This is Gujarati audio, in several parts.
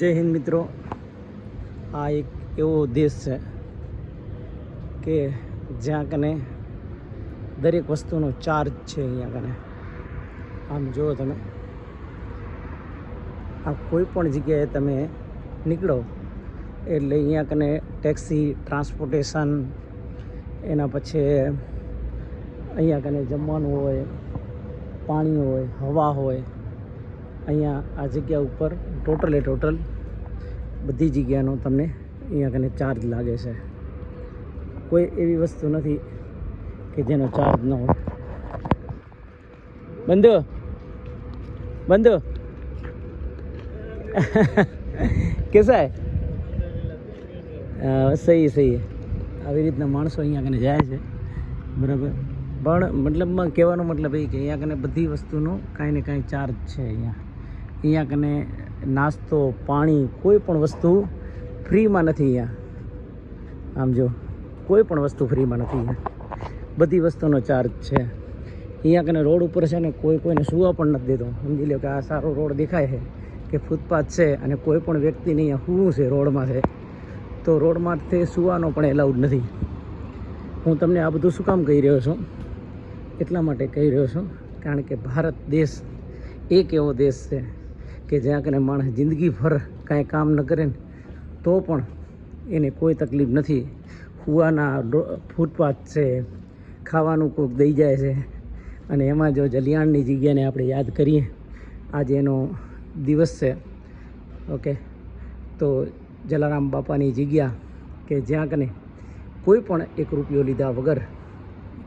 જય હિન્દ મિત્રો. આ એક એવો દેશ છે કે જ્યાં કને દરેક વસ્તુનો ચાર્જ છે અહીંયા કને. આમ જુઓ તમે. આ કોઈ પણ જગ્યાએ તમે નીકળો એટલે અહીંયા કને ટેક્સી ટ્રાન્સપોર્ટેશન એના પછી અહીંયા કને જમવાનું હોય, પાણી હોય, હવા હોય, અહીંયા આ જગ્યા ઉપર ટોટલે ટોટલ બધી જગ્યાનો તમને અહીંયા કને ચાર્જ લાગે છે. કોઈ એવી વસ્તુ નથી કે જેનો ચાર્જ ન હોય. બંધુ બંધુ. કેસા સહી સહી. આવી રીતના માણસો અહીંયા કને જાય છે. બરાબર. પણ મતલબમાં કહેવાનો મતલબ એ કે અહીંયા કને બધી વસ્તુનો કાંઈ ને કાંઈ ચાર્જ છે અહીંયા. અહીંયા કને નાસ્તો, પાણી, કોઈ પણ વસ્તુ ફ્રીમાં નથી અહીંયા. આમ જો, કોઈ પણ વસ્તુ ફ્રીમાં નથી અહીંયા. બધી વસ્તુનો ચાર્જ છે. અહીંયા કને રોડ ઉપર છે ને કોઈ કોઈને સુવા પણ નથી દેતો. સમજી લો કે આ સારો રોડ દેખાય છે કે ફૂટપાથ છે અને કોઈ પણ વ્યક્તિને અહીંયા સૂવું છે રોડમાં છે. તો રોડમાંથી સુવાનો પણ એલાઉડ નથી. હું તમને આ બધું શું કામ કહી રહ્યો છું? એટલા માટે કહી રહ્યો છું, કારણ કે ભારત દેશ એક એવો દેશ છે. કે જ્યાં કને માણસ જિંદગીભર કાંઈ કામ ન કરે ને, તો પણ એને કોઈ તકલીફ નથી. કૂવાના ફૂટપાથ છે, ખાવાનું કોક દઈ જાય છે. અને એમાં જો જલિયાણની જગ્યાને આપણે યાદ કરીએ, આજે એનો દિવસ છે. ઓકે તો જલારામ બાપાની જગ્યા કે જ્યાં કને કોઈ પણ એક રૂપિયો લીધા વગર,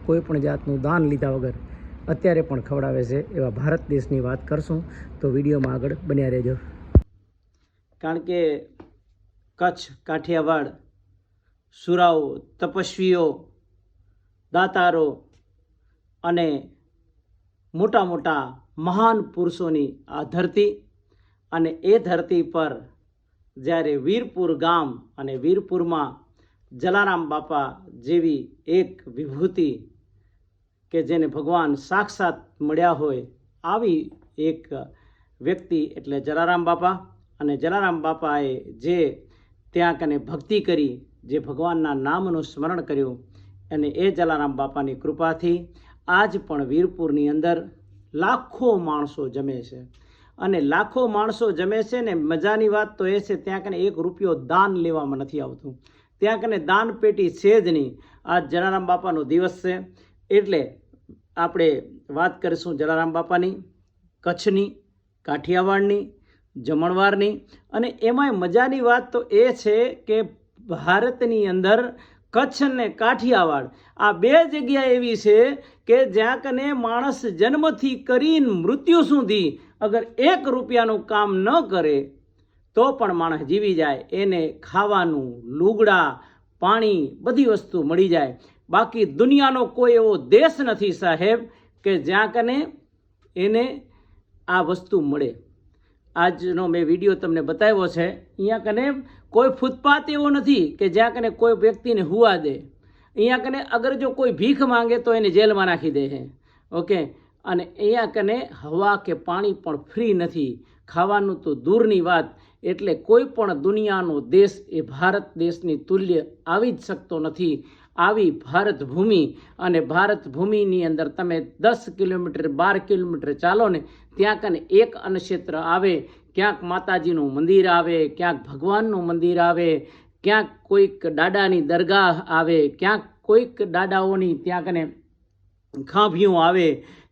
કોઈ પણ જાતનું દાન લીધા વગર અત્યારે પણ ખવડાવે છે એવા ભારત દેશની વાત કરશું. તો વિડીયોમાં આગળ બન્યા રહેજો. કારણ કે કચ્છ, કાઠિયાવાડ, સુરાઓ, તપસ્વીઓ, દાતારો અને મોટા મોટા મહાન પુરુષોની આ ધરતી અને એ ધરતી પર જ્યારે વીરપુર ગામ અને વીરપુરમાં જલારામ બાપા જેવી એક વિભૂતિ કે જેને ભગવાન સાક્ષાત મળ્યા હોય આવી એક વ્યક્તિ એટલે જલારામ બાપા. અને જલારામ બાપાએ જે ત્યાં કને ભક્તિ કરી, જે ભગવાનના નામનું સ્મરણ કર્યું, અને એ જલારામ બાપાની કૃપાથી આજ પણ વીરપુરની અંદર લાખો માણસો જમે છે. અને લાખો માણસો જમે છે ને મજાની વાત તો એ છે, ત્યાં કને એક રૂપિયો દાન લેવામાં નથી આવતું. ત્યાં કને દાન પેટી છે જ નહીં. આજ જલારામ બાપાનો દિવસ છે. એટલે આપણે વાત કરીશું જલારામ બાપાની, કચ્છની, કાઠિયાવાડની, જમણવારની. અને એમાંય મજાની વાત તો એ છે કે ભારતની અંદર કચ્છ અને કાઠિયાવાડ આ બે જગ્યા એવી છે કે જ્યાં કને માણસ જન્મથી કરીને મૃત્યુ સુધી અગર એક રૂપિયાનું કામ ન કરે, તો પણ માણસ જીવી જાય. એને ખાવાનું, લુગડા, પાણી બધી વસ્તુ મળી જાય. બાકી દુનિયાનો કોઈ એવો દેશ નથી સાહેબ કે જ્યાં કને એને આ વસ્તુ મળે. આજનો મેં વીડિયો તમને બતાવ્યો છે. અહીંયા કને કોઈ ફૂટપાથ એવો નથી કે જ્યાં કને કોઈ વ્યક્તિને હુવા દે. અહીંયા કને અગર જો કોઈ ભીખ માંગે તો એને જેલમાં નાખી દે છે ઓકે? અને અહીંયા કને હવા કે પાણી પણ ફ્રી નથી. ખાવાનું તો દૂરની વાત. એટલે કોઈ પણ દુનિયાનો દેશ એ ભારત દેશની તુલ્ય આવી જ શકતો નથી. આવી ભારત ભૂમિ અને ભારત ભૂમિની અંદર તમે દસ કિલોમીટર, બાર કિલોમીટર ચાલો ને, ત્યાં કને એક અન્નક્ષેત્ર આવે, ક્યાંક માતાજીનું મંદિર આવે, ક્યાંક ભગવાનનું મંદિર આવે, ક્યાંક કોઈક દાડાની દરગાહ આવે, ક્યાંક કોઈક દાડાઓની ત્યાં કને ખાંભિયું આવે,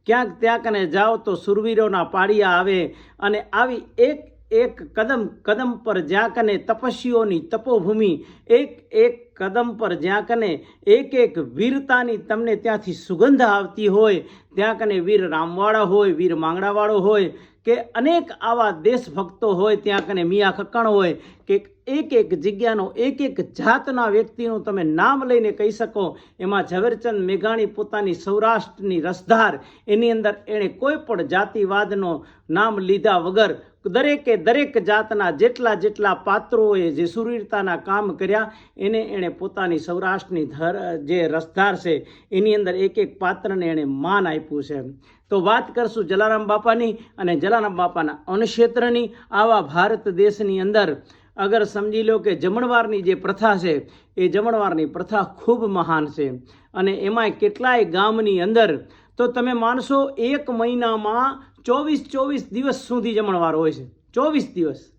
ક્યાંક ત્યાં કને જાઓ તો સુરવીરોના પાડિયા આવે અને આવી એક એક કદમ કદમ પર જ્યાં કને તપસ્વીઓની તપોભૂમિ, એક એક કદમ પર જ્યાં કને એક એક વીરતાની તમને ત્યાંથી સુગંધ આવતી હોય ત્યાં કને વીર રામવાળા હોય, વીર માંગડાવાળો હોય, કે અનેક આવા દેશભક્તો હોય, ત્યાં કને મિયા ખક્કણ હોય, કે એક એક જગ્યાનો, એક એક જાતના વ્યક્તિનું તમે નામ લઈને કહી શકો. એમાં ઝવેરચંદ મેઘાણી પોતાની સૌરાષ્ટ્રની રસધાર, એની અંદર એણે કોઈ પણ જાતિવાદનો નામ લીધા વગર દરેકે દરેક જાતના જેટલા જેટલા પાત્રોએ જે સુરવીરતાના કામ કર્યા, એને એણે પોતાની સૌરાષ્ટ્રની ધર, જે રસધાર છે, એની અંદર એક એક પાત્રને એણે માન આપ્યું. છે. તો વાત કરશું જલારામ બાપાની અને જલારામ બાપાના અન્નક્ષેત્રની. આવા ભારત દેશની અંદર અગર સમજી લો કે જમણવારની જે પ્રથા છે, એ જમણવારની પ્રથા ખૂબ મહાન છે. અને એમાંય કેટલાય ગામની અંદર તો તમે માનશો એક મહિનામાં ચોવીસ ચોવીસ દિવસ સુધી જમણવાર હોય છે. ચોવીસ દિવસ.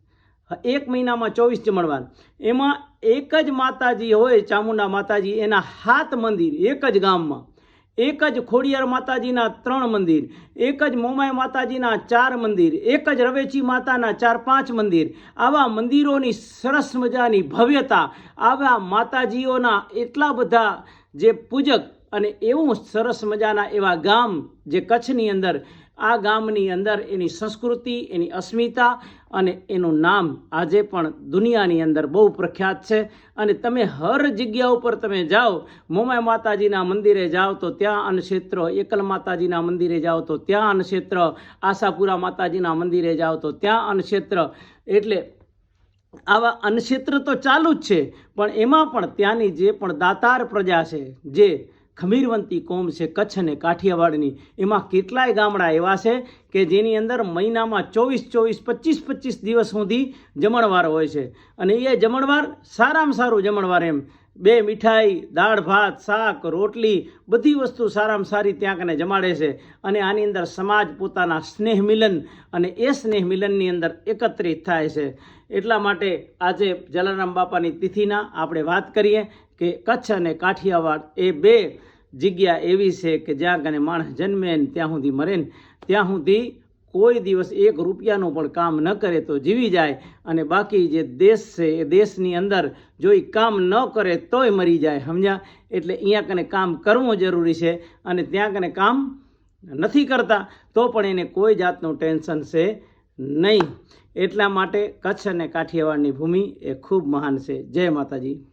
એક મહિનામાં ચોવીસ જમણવાર. એમાં એક જ માતાજી હોય, ચામુંડા માતાજી, એના હાથ મંદિર એક જ ગામમાં. એક જ ખોડિયાર માતાજીના ત્રણ મંદિર, એક જ મોમાય માતાજીના ચાર મંદિર, એક જ રવેચી માતાના ચાર પાંચ મંદિર. આવા મંદિરોની સરસ મજાની ભવ્યતા, આવા માતાજીઓના એટલા બધા જે પૂજક અને એવું સરસ મજાના એવા ગામ જે કચ્છની અંદર, આ ગામની અંદર એની સંસ્કૃતિ, એની અસ્મિતા અને એનું નામ આજે પણ દુનિયાની અંદર બહુ પ્રખ્યાત છે. અને તમે હર જગ્યા ઉપર તમે જાઓ મોમાય માતાજીના મંદિરે જાઓ તો ત્યાં અન્નક્ષેત્ર, એકલ માતાજીના મંદિરે જાઓ તો ત્યાં અન્નક્ષેત્ર, આશાપુરા માતાજીના મંદિરે જાઓ તો ત્યાં અન્નક્ષેત્ર. એટલે આવા અન્નક્ષેત્ર તો ચાલુ જ છે, પણ એમાં પણ ત્યાંની જે પણ દાતાર પ્રજા છે, જે ખમીરવંતી કોમ છે કચ્છ અને કાઠિયાવાડની. એમાં કેટલાય ગામડા એવા છે કે જેની અંદર મહિનામાં ચોવીસ ચોવીસ, પચીસ પચીસ દિવસ સુધી જમણવાર હોય છે. અને એ જમણવાર સારામાં સારું જમણવાર એમ. બે મીઠાઈ, દાળ, ભાત, શાક, રોટલી, બધી વસ્તુ સારામાં સારી ત્યાં કને જમાડે છે. અને આની અંદર સમાજ પોતાના સ્નેહ મિલન અને એ સ્નેહ મિલનની અંદર એકત્રિત થાય છે. એટલા માટે આજે જલારામ બાપાની તિથિના આપણે વાત કરીએ. કે કચ્છ અને કાઠિયાવાડ એ બે જગ્યા એવી છે કે જ્યાં કને માણસ જન્મે ને ત્યાં સુધી મરે ને ત્યાં સુધી કોઈ દિવસ એક રૂપિયાનું પણ કામ ન કરે તો જીવી જાય અને બાકી જે દેશ છે એ દેશની અંદર જો એ કામ ન કરે તોય મરી જાય સમજ્યા એટલે અહીંયા કને કામ કરવું જરૂરી છે અને ત્યાં કને કામ નથી કરતા તો પણ એને કોઈ જાતનું ટેન્શન છે નહીં. એટલા માટે કચ્છ અને કાઠિયાવાડની ભૂમિ એ ખૂબ મહાન છે. જય માતાજી.